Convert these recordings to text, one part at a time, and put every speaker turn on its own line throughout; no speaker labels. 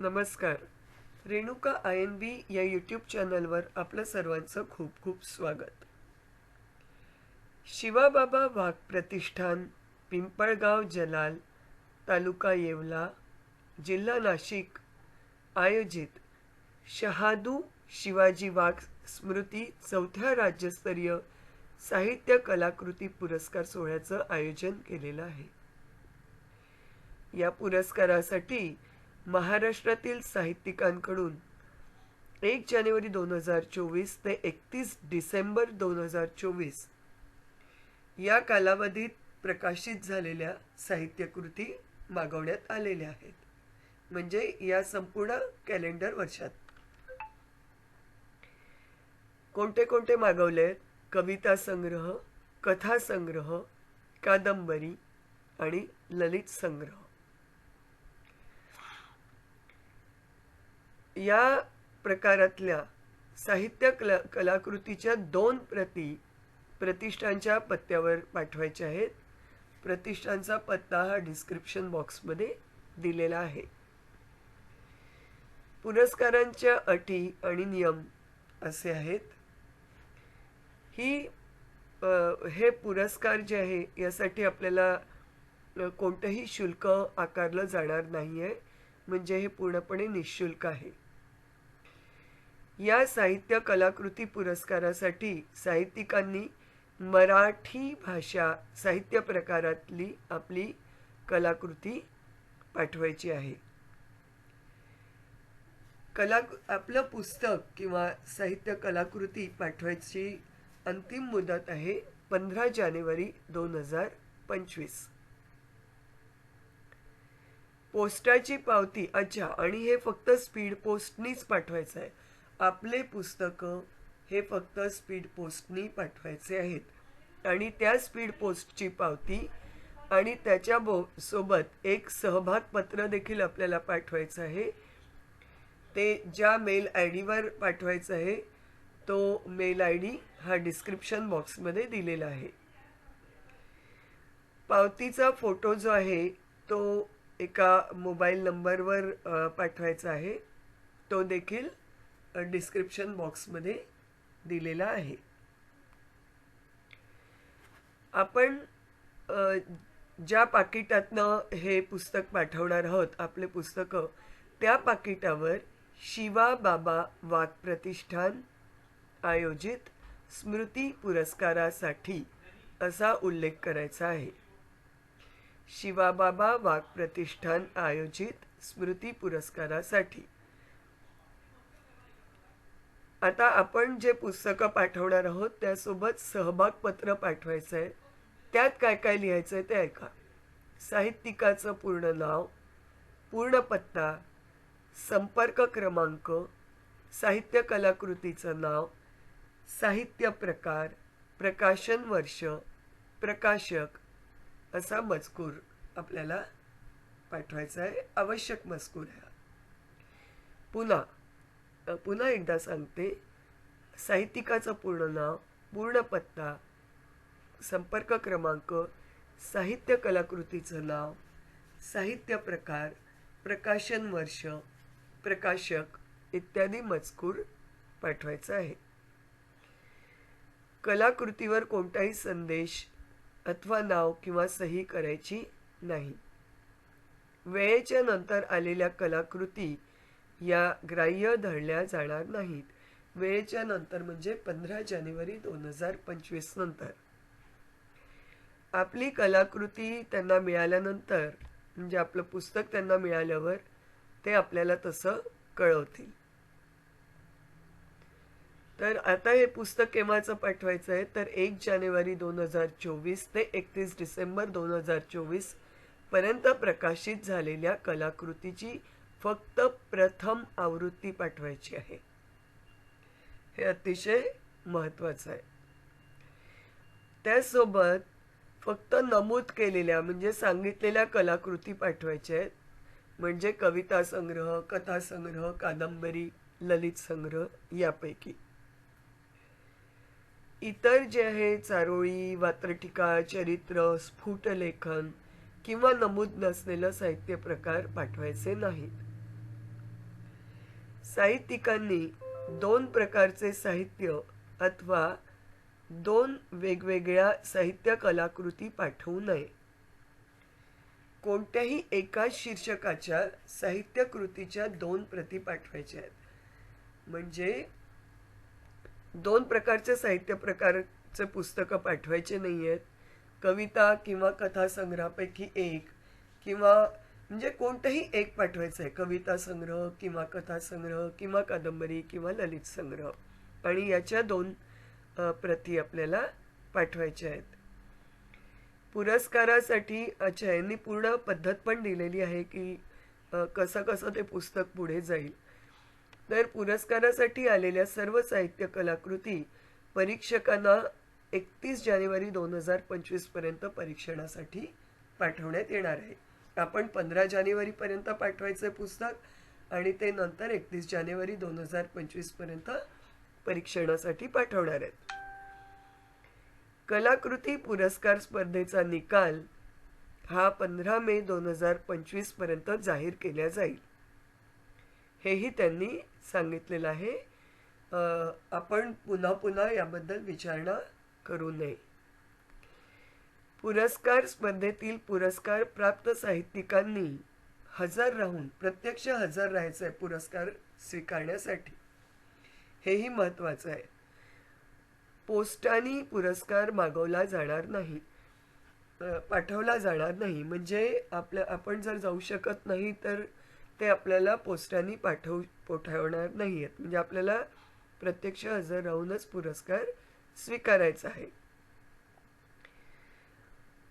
नमस्कार. Renuka I N बी या YouTube चॅनलवर आपलं सर्वांचं खूप खूप स्वागत. शिवाबाबा वाघ प्रतिष्ठान पिंपळगाव जलाल तालुका येवला जिल्हा नाशिक आयोजित शहादू शिवाजी वाघ स्मृती चौथ्या राज्यस्तरीय साहित्य कलाकृती पुरस्कार सोहळ्याचं आयोजन केलेलं आहे. या पुरस्कारासाठी महाराष्ट्रातील साहित्यिकांकडून एक जानेवारी दोन हजार चोवीस ते एकतीस डिसेंबर दोन हजार चोवीस या कालावधीत प्रकाशित झालेल्या साहित्यकृती मागवण्यात आलेल्या आहेत. म्हणजे या संपूर्ण कॅलेंडर वर्षात. कोणते कोणते मागवले आहेत? कविता संग्रह कथा संग्रह कादंबरी आणि ललित संग्रह. या प्रकारातल्या साहित्य कला कलाकृतीच्या दोन प्रती प्रतिष्ठानच्या पत्त्यावर पाठवायच्या आहेत. प्रतिष्ठानचा पत्ता हा डिस्क्रिप्शन बॉक्समध्ये दिलेला आहे. पुरस्कारांच्या अटी आणि नियम असे आहेत. ही हे पुरस्कार जे आहे यासाठी आपल्याला कोणतंही शुल्क आकारलं जाणार नाही आहे म्हणजे हे पूर्णपणे निशुल्क आहे. या साहित्य कलाकृती पुरस्कारासाठी साहित्यिकांनी मराठी भाषा साहित्य प्रकारातली आपली कलाकृती पाठवायची आहे. कला आपलं पुस्तक किंवा साहित्य कलाकृती पाठवायची अंतिम मुदत आहे पंधरा जानेवारी दोन हजार पंचवीस. पोस्टाची पावती अच्छा आणि हे फक्त स्पीड पोस्टनीच पाठवायचं आहे. आपले पुस्तकं हे फक्त स्पीड पोस्टनी पाठवायचे आहेत. आणि त्या स्पीड पोस्टची पावती आणि त्याच्या बो सोबत एक सहभाग पत्र देखील आपल्याला पाठवायचं आहे. ते ज्या मेल आय डीवर पाठवायचं आहे तो मेल आय डी हा डिस्क्रिप्शन बॉक्समध्ये दिलेला आहे. पावतीचा फोटो जो आहे तो एका मोबाईल नंबरवर पाठवायचा आहे. तो देखील डिस्क्रिप्शन बॉक्समध्ये दिलेला आहे. आपण ज्या पाकिटातनं हे पुस्तक पाठवणार आहोत आपले पुस्तकं त्या पाकिटावर शिवा बाबा वाक्प्रतिष्ठान आयोजित स्मृती पुरस्कारासाठी असा उल्लेख करायचा आहे. शिवाबाबा वाक्प्रतिष्ठान आयोजित स्मृती पुरस्कारासाठी. आता आपण जे पुस्तकं पाठवणार आहोत त्यासोबत सहभाग पत्र पाठवायचं आहे त्यात काय काय लिहायचं आहे ते ऐका. साहित्यिकाचं पूर्ण नाव पूर्ण पत्ता संपर्क क्रमांक साहित्य कलाकृतीचं नाव साहित्य प्रकार प्रकाशन वर्ष प्रकाशक असा मजकूर आपल्याला पाठवायचा आहे आवश्यक मजकूर आहे. हा. पुन्हा पुन्हा एकदा सांगते. साहित्यिकाचं पूर्ण नाव पूर्ण पत्ता संपर्क क्रमांक साहित्य कलाकृतीचं नाव साहित्य प्रकार प्रकाशन वर्ष प्रकाशक इत्यादी मजकूर पाठवायचा आहे. कलाकृतीवर कोणताही संदेश अथवा नाव किंवा सही करायची नाही. वेळेच्या नंतर आलेल्या कलाकृती या ग्राह्य धरल्या जाणार नाहीत. वेळेच्या नंतर म्हणजे पंधरा जानेवारी दोन हजार पंचवीस नंतर. आपली कलाकृती त्यांना मिळाल्यानंतर म्हणजे आपलं पुस्तक त्यांना मिळाल्यावर ते आपल्याला तसं कळवतील. तर आता हे पुस्तक केव्हाचं पाठवायचं आहे तर एक जानेवारी दोन हजार चोवीस ते एकतीस डिसेंबर दोन हजार चोवीसपर्यंत प्रकाशित झालेल्या कलाकृतीची फक्त प्रथम आवृत्ती पाठवायची आहे. हे अतिशय महत्वाचं आहे. त्यासोबत फक्त नमूद केलेल्या म्हणजे सांगितलेल्या कलाकृती पाठवायच्या आहेत. म्हणजे कविता संग्रह कथा संग्रह कादंबरी ललित संग्रह यापैकी. इतर जे आहे चारोळी वात्रटिका चरित्र स्फुटलेखन किंवा नमूद नसलेलं साहित्य प्रकार पाठवायचे नाहीत. साहित्यिकांनी दोन प्रकारचे साहित्य अथवा दोन वेगवेगळ्या साहित्य कलाकृती पाठवू नये. कोणत्याही एकाच शीर्षकाच्या साहित्यकृतीच्या दोन प्रती पाठवायच्या आहेत. म्हणजे दोन प्रकारचे साहित्य प्रकारचे पुस्तकं पाठवायचे नाही आहेत कविता किंवा कथासंग्रहापैकी एक किंवा म्हणजे कोणतंही एक पाठवायचं आहे. कविता संग्रह किंवा कथा संग्रह किंवा कादंबरी किंवा ललित संग्रह. आणि याच्या दोन प्रती आपल्याला पाठवायच्या आहेत. पुरस्कारासाठी अच्छा यांनी पूर्ण पद्धत पण दिलेली आहे की कसं कसं ते पुस्तक पुढे जाईल. तर पुरस्कारासाठी आलेल्या सर्व साहित्य कलाकृती परीक्षकांना एकतीस जानेवारी दोन हजार पंचवीसपर्यंत परीक्षणासाठी पाठवण्यात येणार आहे. आपण पंधरा जानेवारीपर्यंत पाठवायचं पुस्तक आणि ते नंतर एकतीस जानेवारी दोन हजार पंचवीसपर्यंत परीक्षणासाठी पाठवणार आहेत. कलाकृती पुरस्कार स्पर्धेचा निकाल हा पंधरा मे दोन हजार पंचवीसपर्यंत जाहीर केला जाईल. हेही त्यांनी सांगितलेलं आहे. आपण पुन्हा पुन्हा याबद्दल विचारणा करू नये. पुरस्कार स्पर्धेतील पुरस्कार प्राप्त साहित्यिकांनी हजर राहून प्रत्यक्ष हजर राहायचं आहे पुरस्कार स्वीकारण्यासाठी. हेही महत्वाचं आहे. पोस्टानी पुरस्कार मागवला जाणार नाही. पाठवला जाणार नाही. म्हणजे आपल्या आपण जर जाऊ शकत नाही तर ते आपल्याला पोस्टाने पाठवू पाठवणार नाही आहेत म्हणजे आपल्याला प्रत्यक्ष हजर राहूनच पुरस्कार स्वीकारायचा आहे.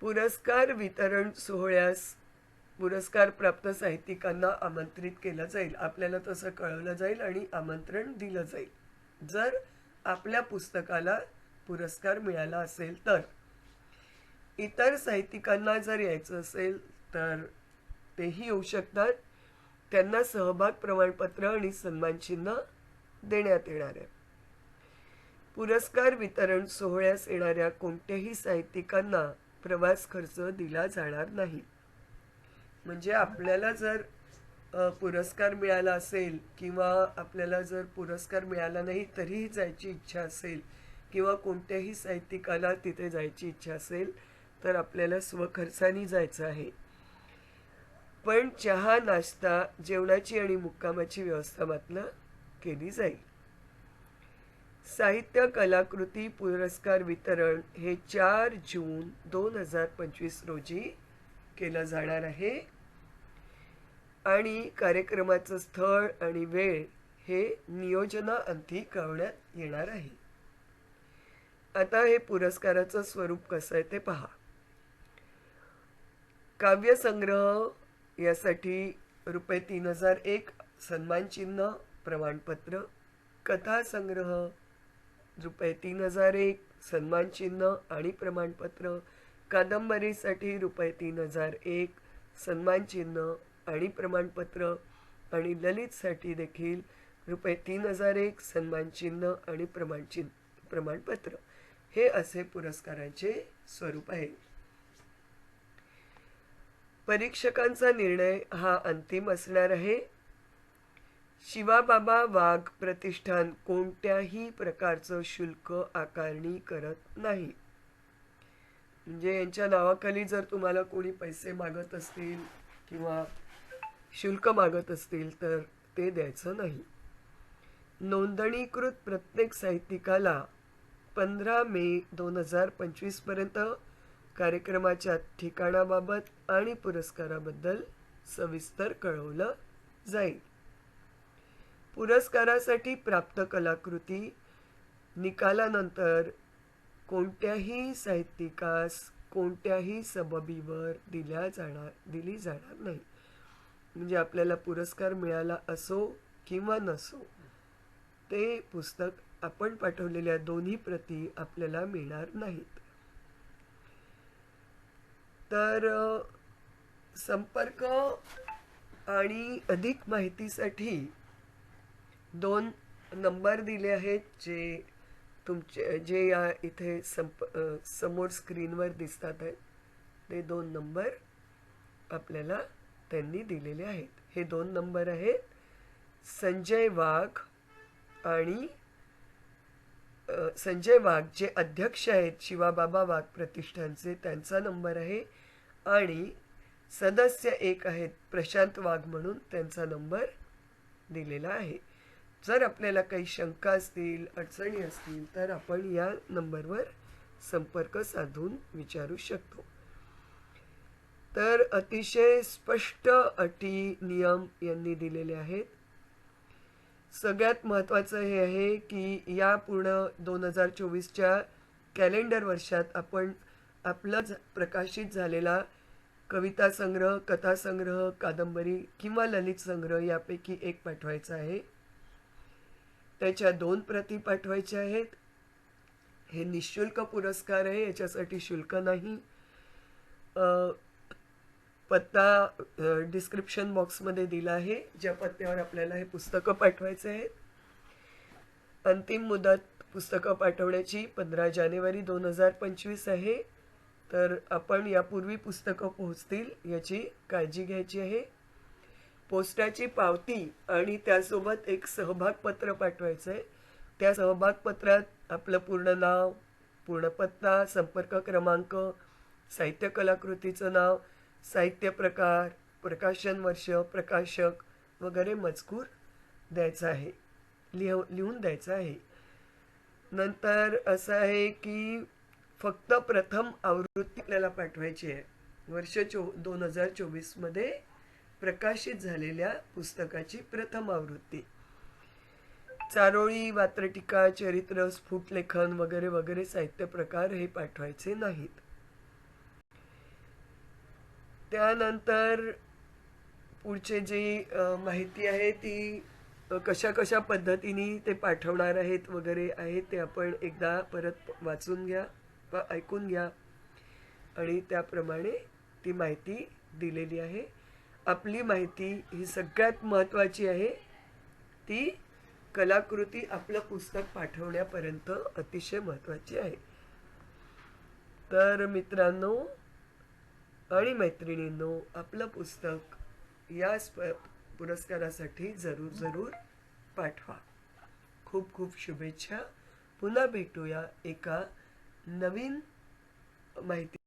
पुरस्कार वितरण सोहळ्यास पुरस्कार प्राप्त साहित्यिकांना आमंत्रित केलं जाईल. आपल्याला तसं कळवलं जाईल आणि आमंत्रण दिलं जाईल. जर आपल्या पुस्तकाला पुरस्कार मिळाला असेल तर. इतर साहित्यिकांना जर यायचं असेल तर तेही येऊ शकतात. त्यांना सहभाग प्रमाणपत्र आणि सन्मानचिन्ह देण्यात येणार आहे. पुरस्कार वितरण सोहळ्यास येणाऱ्या कोणत्याही साहित्यिकांना प्रवास खर्च दिला जाणार नाही. म्हणजे आपल्याला जर पुरस्कार मिळाला असेल किंवा आपल्याला जर पुरस्कार मिळाला नाही तरीही जायची इच्छा असेल किंवा कोणत्याही साहित्यिकाला तिथे जायची इच्छा असेल तर आपल्याला स्वखर्चानी जायचं आहे. पण चहा नाश्ता जेवणाची आणि मुक्कामाची व्यवस्था मात्र केली जाईल. साहित्य कलाकृती पुरस्कार वितरण हे चार जून दोन हजार पंचवीस रोजी केलं जाणार आहे. आणि कार्यक्रमाचं स्थळ आणि वेळ हे नियोजनाअंती कळवण्यात येणार आहे. आता हे पुरस्काराचं स्वरूप कसं आहे ते पहा. काव्यसंग्रह यासाठी रुपये तीन हजार एक सन्मानचिन्ह प्रमाणपत्र कथासंग्रह रुपये तीन हजार एक सन्मानचिन्ह आणि प्रमाणपत्र. कादंबरीसाठी रुपये तीन हजार एक सन्मानचिन्ह आणि प्रमाणपत्र. आणि ललितसाठी देखील रुपये तीन हजार एक सन्मानचिन्ह आणि प्रमाणचिन्ह प्रमाणपत्र. हे असे पुरस्कारांचे स्वरूप आहे. परीक्षकांचा निर्णय हा अंतिम असणार आहे. शिवाबाबा वाघ प्रतिष्ठान कोणत्याही प्रकारचं शुल्क आकारणी करत नाही. म्हणजे यांच्या नावाखाली जर तुम्हाला कोणी पैसे मागत असतील किंवा शुल्क मागत असतील तर ते द्यायचं नाही. नोंदणीकृत प्रत्येक साहित्यिकाला पंधरा मे दोन हजार पंचवीसपर्यंत कार्यक्रमाच्या ठिकाणाबाबत आणि पुरस्काराबद्दल सविस्तर कळवलं जाईल. पुरस्कारासाठी प्राप्त कलाकृती निकालानंतर कोणत्याही साहित्यिकास कोणत्याही सबबीवर दिल्या जाणार दिली जाणार नाही. म्हणजे आपल्याला पुरस्कार मिळाला असो किंवा नसो ते पुस्तक आपण पाठवलेल्या दोन्ही प्रती आपल्याला मिळणार नाहीत. तर संपर्क आणि अधिक माहितीसाठी दोन नंबर दिले आहेत जे तुमचे जे या इथे संप समोर स्क्रीनवर दिसतात आहेत. ते दोन नंबर आपल्याला त्यांनी दिलेले आहेत. हे दोन नंबर आहेत. संजय वाघ आणि संजय वाघ जे अध्यक्ष आहेत शिवाबाबा वाघ प्रतिष्ठानचे त्यांचा नंबर आहे. आणि सदस्य एक आहेत प्रशांत वाघ म्हणून त्यांचा नंबर दिलेला आहे. जर आपल्याला काही शंका असतील अडचणी असतील तर आपण या नंबरवर संपर्क साधून विचारू शकतो. तर अतिशय स्पष्ट अटी नियम यांनी दिलेले आहेत. सगळ्यात महत्त्वाचं हे आहे की या पूर्ण दोन हजार चोवीसच्या कॅलेंडर वर्षात आपण आपला प्रकाशित झालेला कविता संग्रह कथा संग्रह कादंबरी किंवा ललित संग्रह यापैकी एक पाठवायचा आहे. त्याच्या दोन प्रती पाठवायच्या आहेत. हे निशुल्क पुरस्कार आहे याच्यासाठी शुल्क नाही. पत्ता डिस्क्रिप्शन बॉक्समध्ये दिला आहे ज्या पत्त्यावर आपल्याला हे पुस्तकं पाठवायचे आहेत. अंतिम मुदत पुस्तकं पाठवण्याची पंधरा जानेवारी दोन हजार पंचवीस आहे. तर आपण यापूर्वी पुस्तकं पोहोचतील याची काळजी घ्यायची आहे. पोस्टाची पावती आणि त्यासोबत एक सहभाग पत्र पाठवायचं आहे त्या सहभाग पत्रात आपलं पूर्ण नाव पूर्ण पत्ता संपर्क क्रमांक साहित्य कलाकृतीचं नाव साहित्य प्रकार प्रकाशन वर्ष प्रकाशक वगैरे मजकूर द्यायचा आहे. लिह लिहून द्यायचा आहे. नंतर असं आहे की फक्त प्रथम आवृत्ती आपल्याला पाठवायची आहे. वर्ष चो दोन हजार चोवीसमध्ये प्रकाशित झालेल्या पुस्तकाची प्रथम आवृत्ती. चारोळी वात्रटिका चरित्र स्फुटलेखन वगैरे वगैरे साहित्य प्रकार हे पाठवायचे नाहीत. त्यानंतर पुढचे जी माहिती आहे ती कशा कशा पद्धतीने ते पाठवणार आहेत वगैरे आहे ते आपण एकदा परत वाचून घ्या व ऐकून घ्या. आणि त्याप्रमाणे ती माहिती दिलेली आहे. आपली माहिती ही सगळ्यात महत्त्वाची आहे. ती कलाकृती आपलं पुस्तक पाठवण्यापर्यंत अतिशय महत्त्वाची आहे. तर मित्रांनो आणि मैत्रिणींनो आपलं पुस्तक या स्प पुरस्कारासाठी जरूर जरूर पाठवा. खूप खूप शुभेच्छा. पुन्हा भेटूया एका नवीन माहिती